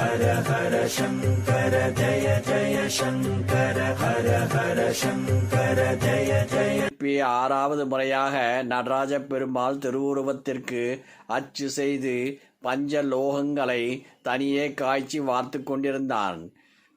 ஹர ஹர சங்கர ஜய ஜய சங்கர ஹர ஹர சங்கர ஜய ஜய ஆறாவது முறையாக நடராஜ பெருமாள் திருவுருவத்திற்கு அச்சு செய்து பஞ்ச லோகங்களை தனியே காய்ச்சி வார்த்து கொண்டிருந்தான்.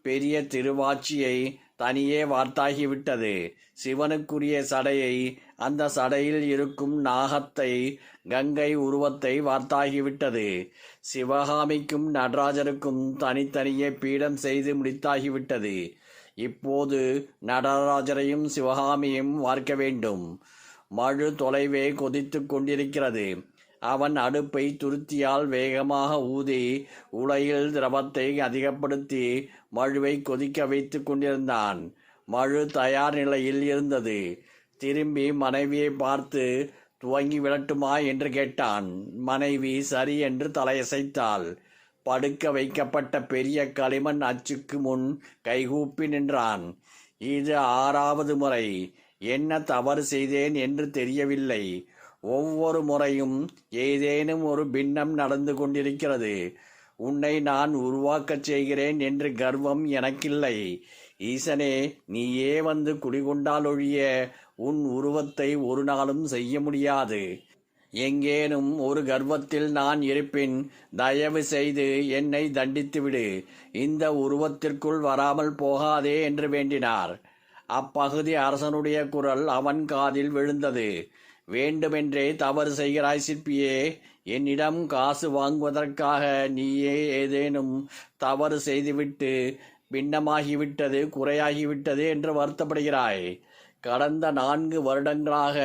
பெரிய திருவாச்சியை தனியே வார்த்தாகிவிட்டது. சிவனுக்குரிய சடையை அந்த சடையில் இருக்கும் நாகத்தை கங்கை உருவத்தை வார்த்தாகிவிட்டது. சிவகாமிக்கும் நடராஜருக்கும் தனித்தனியே பீடம் செய்து முடித்தாகிவிட்டது. இப்போது நடராஜரையும் சிவகாமியும் வார்க்க வேண்டும். மழு தொலைவே கொதித்து கொண்டிருக்கிறது. அவன் அடுப்பை துருத்தியால் வேகமாக ஊதி உலையில் திரவத்தை அதிகப்படுத்தி மழுவை கொதிக்க வைத்துக் கொண்டிருந்தான். மழு தயார் நிலையில் இருந்தது. திரும்பி மனைவியை பார்த்து துவங்கி விடட்டுமா? என்று கேட்டான். மனைவி சரி என்று தலையசைத்தாள். படுக்க வைக்கப்பட்ட பெரிய களிமண் அச்சுக்கு முன் கைகூப்பி நின்றான். இது ஆறாவது முறை. என்ன தவறு செய்தேன் என்று தெரியவில்லை. ஒவ்வொரு முறையும் ஏதேனும் ஒரு பின்னம் நடந்து கொண்டிருக்கிறது. உன்னை நான் உருவாக்கச் செய்கிறேன் என்று கர்வம் எனக்கில்லை. ஈசனே நீயே வந்து குடிகொண்டால் ஒழிய உன் உருவத்தை ஒரு நாளும் செய்ய முடியாது. எங்கேனும் ஒரு கர்வத்தில் நான் இருப்பின் தயவு செய்து என்னை தண்டித்துவிடு. இந்த உருவத்திற்குள் வராமல் போகாதே என்று வேண்டினார். அப்பகுதி அரசனுடைய குரல் அவன் காதில் விழுந்தது. வேண்டுமென்றே தவறு செய்கிறாய் சிற்பியே. என்னிடம் காசு வாங்குவதற்காக நீயே ஏதேனும் தவறு செய்துவிட்டு பின்னமாகிவிட்டது குறையாகிவிட்டது என்று வருத்தப்படுகிறாய். கடந்த நான்கு வருடங்களாக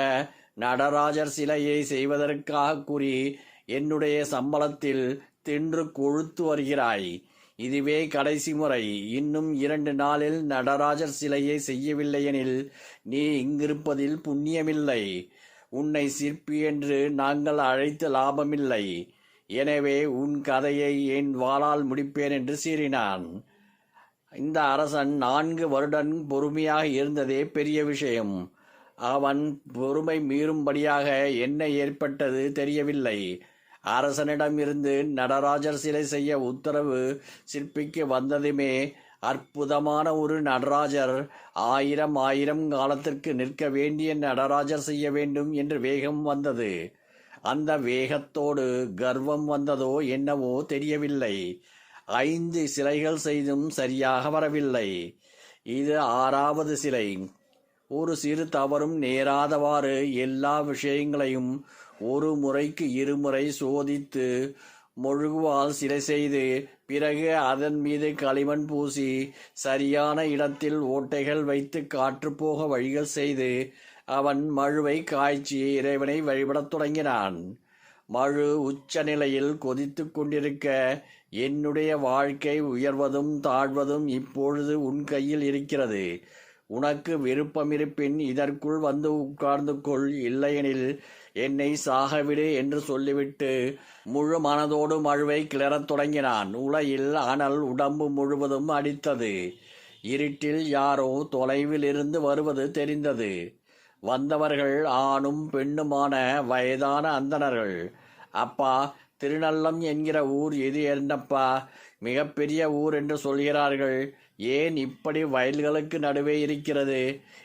நடராஜர் சிலையை செய்வதற்காக கூறி என்னுடைய சம்பளத்தில் தின்று கொழுத்து வருகிறாய். இதுவே கடைசி முறை. இன்னும் இரண்டு நாளில் நடராஜர் சிலையை செய்யவில்லையெனில் நீ இங்கிருப்பதில் புண்ணியமில்லை. உன்னை சிற்பி என்று நாங்கள் அழைத்து லாபமில்லை. எனவே உன் கதையை என் வாளால் முடிப்பேன் என்று சீறினான். இந்த அரசன் நான்கு வருடன் பொறுமையாக இருந்ததே பெரிய விஷயம். அவன் பொறுமை மீறும்படியாக என்ன ஏற்பட்டது தெரியவில்லை. அரசனிடமிருந்து நடராஜர் சிலை செய்ய உத்தரவு சிற்பிக்கு வந்ததுமே அற்புதமான ஒரு நடராஜர் ஆயிரம் ஆயிரம் காலத்திற்கு நிற்க வேண்டிய நடராஜர் செய்ய வேண்டும் என்று வேகம் வந்தது. அந்த வேகத்தோடு கர்வம் வந்ததோ என்னவோ தெரியவில்லை. ஐந்து சிலைகள் செய்தும் சரியாக வரவில்லை. இது ஆறாவது சிலை. ஒரு சிறு தவறும் நேராதவாறு எல்லா விஷயங்களையும் ஒரு முறைக்கு இருமுறை சோதித்து மொழுகுவால் சிலை செய்து பிறகு அதன் மீது களிமண் பூசி சரியான இடத்தில் ஓட்டைகள் வைத்து காற்று போக வழிகள் செய்து அவன் மழுவை காய்ச்சி இறைவனை வழிபடத் தொடங்கினான். மழு உச்ச நிலையில் கொதித்து கொண்டிருக்க என்னுடைய வாழ்க்கை உயர்வதும் தாழ்வதும் இப்பொழுது உன் கையில் இருக்கிறது. உனக்கு விருப்பமிருப்பின் இதற்குள் வந்து உட்கார்ந்து கொள் இல்லையெனில் என்னை சாகவிடு என்று சொல்லிவிட்டு முழு மனதோடு மழுவை கிளறத் தொடங்கினான். உலையில் அனல் உடம்பு முழுவதும் அடித்தது. இருட்டில் யாரோ தொலைவில் இருந்து வருவது தெரிந்தது. வந்தவர்கள் ஆணும் பெண்ணுமான வயதான அந்தணர்கள். அப்பா திருநல்லம் என்கிற ஊர் எது என்னப்பா மிகப்பெரிய ஊர் என்று சொல்கிறார்கள். ஏன் இப்படி வயல்களுக்கு நடுவே இருக்கிறது?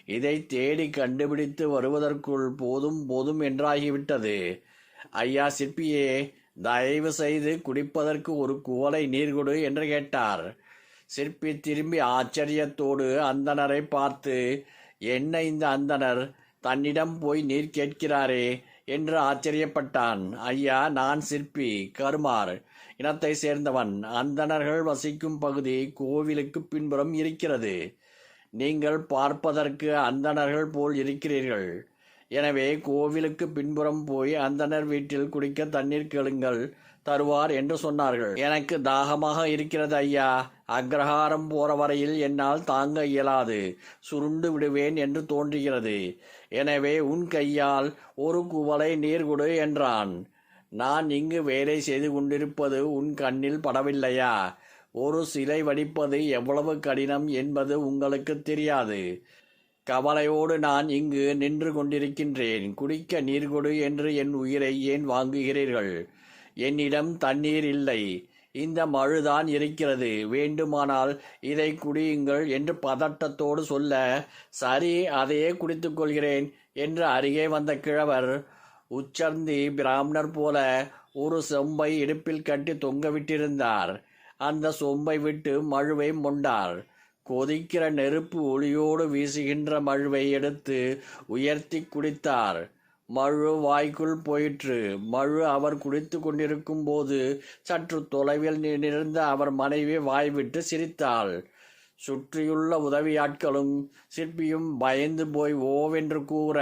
இதை தேடி கண்டுபிடித்து வருவதற்குள் போதும் போதும் என்றாகிவிட்டது. ஐயா சிற்பியே தயவு செய்து குடிப்பதற்கு ஒரு குவளை நீர் கொடு என்று கேட்டார். சிற்பி திரும்பி ஆச்சரியத்தோடு அந்தணரை பார்த்து என்ன இந்த அந்தணர்? தன்னிடம் போய் நீர் கேட்கிறாரே. என்று ஆச்சரியப்பட்டான். ஐயா நான் சிற்பி கருமார். இனத்தை சேர்ந்தவன். அந்தணர்கள் வசிக்கும் பகுதி கோவிலுக்கு பின்புறம் இருக்கிறது. நீங்கள் பார்ப்பதற்கு அந்தணர்கள் போல் இருக்கிறீர்கள். எனவே கோவிலுக்கு பின்புறம் போய் அந்தணர் வீட்டில் குடிக்க தண்ணீர் கேளுங்கள் தருவார் என்று சொன்னார்கள். எனக்கு தாகமாக இருக்கிறது ஐயா. அக்ரஹாரம் போற வரையில் என்னால் தாங்க இயலாது. சுருண்டு விடுவேன் என்று தோன்றுகிறது. எனவே உன் கையால் ஒரு குவளை நீர் கொடு என்றான். நான் இங்கு வேலை செய்து கொண்டிருப்பது உன் கண்ணில் படவில்லையா? ஒரு சிலை வடிப்பது எவ்வளவு கடினம் என்பது உங்களுக்கு தெரியாது. கவலையோடு நான் இங்கு நின்று கொண்டிருக்கின்றேன். குடிக்க நீர் கொடு என்று என் உயிரை ஏன் வாங்குகிறீர்கள்? என்னிடம் தண்ணீர் இல்லை. இந்த மழுதான் இருக்கிறது. வேண்டுமானால் இதை குடியுங்கள் என்று பதட்டத்தோடு சொல்ல சரி அதையே குடித்துக் கொள்கிறேன் என்று அருகே வந்த கிழவர் உச்சர்ந்தி பிராமணர் போல ஒரு சொம்பை இடுப்பில் கட்டி தொங்கவிட்டிருந்தார். அந்த சொம்பை விட்டு மழுவை மொண்டார். கொதிக்கிற நெருப்பு ஒளியோடு வீசுகின்ற மழுவை எடுத்து உயர்த்தி குடித்தார். மழு வாய்க்குள் போயிற்று. மழு அவர் குடித்து கொண்டிருக்கும் போது சற்று தொலைவில் நின்றிருந்த அவர் மனைவி வாய்விட்டு சிரித்தாள். சுற்றியுள்ள உதவியாட்களும் சிற்பியும் பயந்து போய் ஓவென்று கூற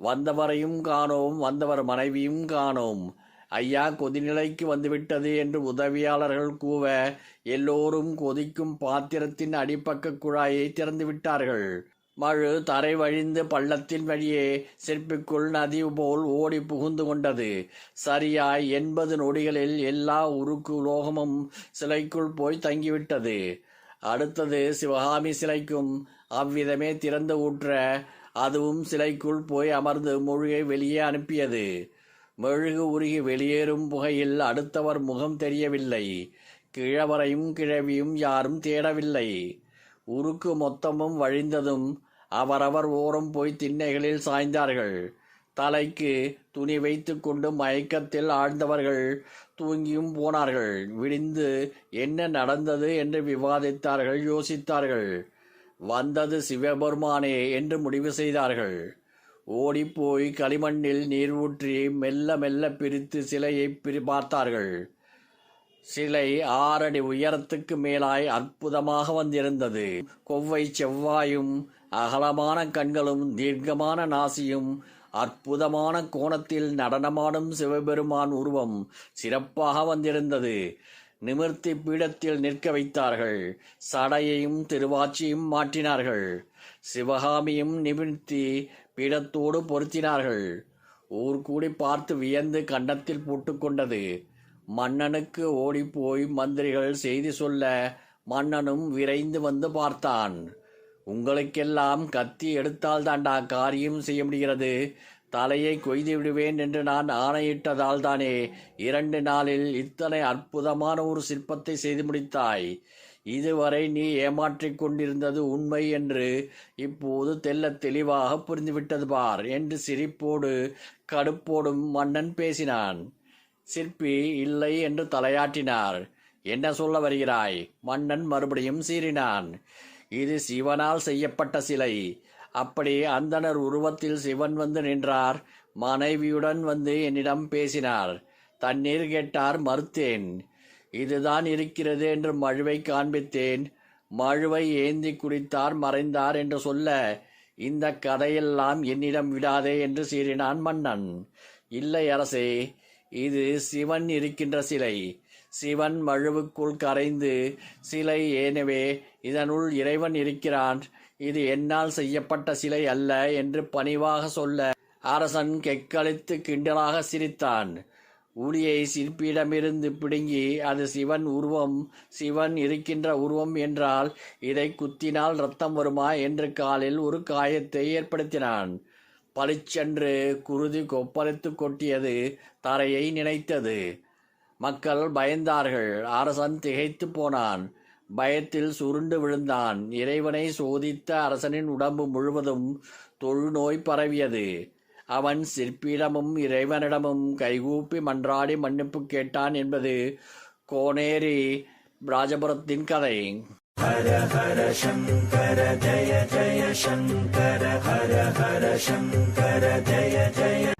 வந்தவரையும் காணோம் வந்தவர் மனைவியும் காணோம். ஐயா கொதிநிலைக்கு வந்துவிட்டது என்று உதவியாளர்கள் கூவ எல்லோரும் கொதிக்கும் பாத்திரத்தின் அடிப்பக்க குழாயை திறந்து விட்டார்கள். மழு தரை வழிந்து பள்ளத்தின் வழியே சிற்பிக்குள் நதி போல் ஓடி புகுந்து கொண்டது. சரியாய் எண்பது நொடிகளில் எல்லா உருக்கு உலோகமும் சிலைக்குள் போய் தங்கிவிட்டது. அடுத்தது சிவகாமி சிலைக்கும் அவ்விதமே திறந்து ஊற்ற அதுவும் சிலைக்குள் போய் அமர்ந்து முழுகை வெளியே அனுப்பியது. மெழுகு உருகி வெளியேறும் புகையில் அடுத்தவர் முகம் தெரியவில்லை. கிழவரையும் கிழவியும் யாரும் தேடவில்லை. உருக்கு மொத்தமும் வழிந்ததும் அவரவர் ஓரம் போய் திண்ணைகளில் சாய்ந்தார்கள். தலைக்கு துணி வைத்துக்கொண்டு மயக்கத்தில் ஆழ்ந்தவர்கள் தூங்கியும் போனார்கள். விடிந்து என்ன நடந்தது என்று விவாதித்தார்கள் யோசித்தார்கள். வந்தது சிவபெருமானே என்று முடிவு செய்தார்கள். ஓடிப்போய் களிமண்ணில் நீர் ஊற்றி மெல்ல மெல்ல பிரித்து சிலையை பிரி பார்த்தார்கள். சிலை ஆறடி உயரத்துக்கு மேலாய் அற்புதமாக வந்திருந்தது. கொவ்வை செவ்வாயும் அகலமான கண்களும் தீர்க்கமான நாசியும் அற்புதமான கோணத்தில் நடனமாடும் சிவபெருமான் உருவம் சிறப்பாக வந்திருந்தது. நிமிர்த்தி பீடத்தில் நிற்க வைத்தார்கள். சடையையும் திருவாச்சியும் மாற்றினார்கள். சிவகாமியும் நிமிர்த்தி பீடத்தோடு பொருத்தினார்கள். ஊர் கூடி பார்த்து வியந்து கன்னத்தில் போட்டுக்கொண்டது மன்னனுக்கு ஓடிப்போய் மந்திரிகள் செய்தி சொல்ல மன்னனும் விரைந்து வந்து பார்த்தான். உங்களுக்கெல்லாம் கத்தி எடுத்தால் தாண்டா காரியம் செய்ய முடிகிறது. தலையை கொய்து விடுவேன் என்று நான் ஆணையிட்டதால் தானே இரண்டு நாளில் இத்தனை அற்புதமான ஒரு சிற்பத்தை செய்து முடித்தாய். இதுவரை நீ ஏமாற்றிக் கொண்டிருந்தது உண்மை என்று இப்போது தெல்ல தெளிவாக புரிந்துவிட்டது பார் என்று சிரிப்போடு கடுப்போடும் மன்னன் பேசினான். சிற்பி இல்லை என்று தலையாட்டினார். என்ன சொல்ல வருகிறாய்? மன்னன் மறுபடியும் சீறினான். இது சிவனால் செய்யப்பட்ட சிலை. அப்படி அந்தணர் உருவத்தில் சிவன் வந்து நின்றார். மனைவியுடன் வந்து என்னிடம் பேசினார். தண்ணீர் கேட்டார் மறுத்தேன். இதுதான் இருக்கிறது என்று மழுவை காண்பித்தேன். மழுவை ஏந்தி குடித்தார் மறைந்தார் என்று சொல்ல இந்த கதையெல்லாம் என்னிடம் விடாதே என்று சீறினான் மன்னன். இல்லை அரசே இது சிவன் இருக்கின்ற சிலை. சிவன் மழுவுக்குள் கரைந்து சிலை ஏனவே இதனுள் இறைவன் இருக்கிறான். இது என்னால் செய்யப்பட்ட சிலை அல்ல என்று பணிவாக சொல்ல அரசன் கெக்களித்து கிண்டலாக சிரித்தான். ஊழியை சிற்பியிடமிருந்து பிடுங்கி அது சிவன் உருவம் சிவன் இருக்கின்ற உருவம் என்றால் இதை குத்தினால் ரத்தம் வருமா என்று காலில் ஒரு காயத்தை ஏற்படுத்தினான். பளிச்சென்று குருதி கொப்பளித்து கொட்டியது தரையை நினைத்தது. மக்கள் பயந்தார்கள். அரசன் திகைத்து போனான். பயத்தில் சுருண்டு விழுந்தான். இறைவனை சோதித்த அரசனின் உடம்பு முழுவதும் தொழுநோய் பரவியது. அவன் சிற்பியிடமும் இறைவனிடமும் கைகூப்பி மன்றாடி மன்னிப்பு கேட்டான் என்பது கோனேரி ராஜபுரத்தின் கதை. ஹர ஹர சங்கர ஜய ஜய சங்கர ஹர ஹர சங்கர ஜய ஜய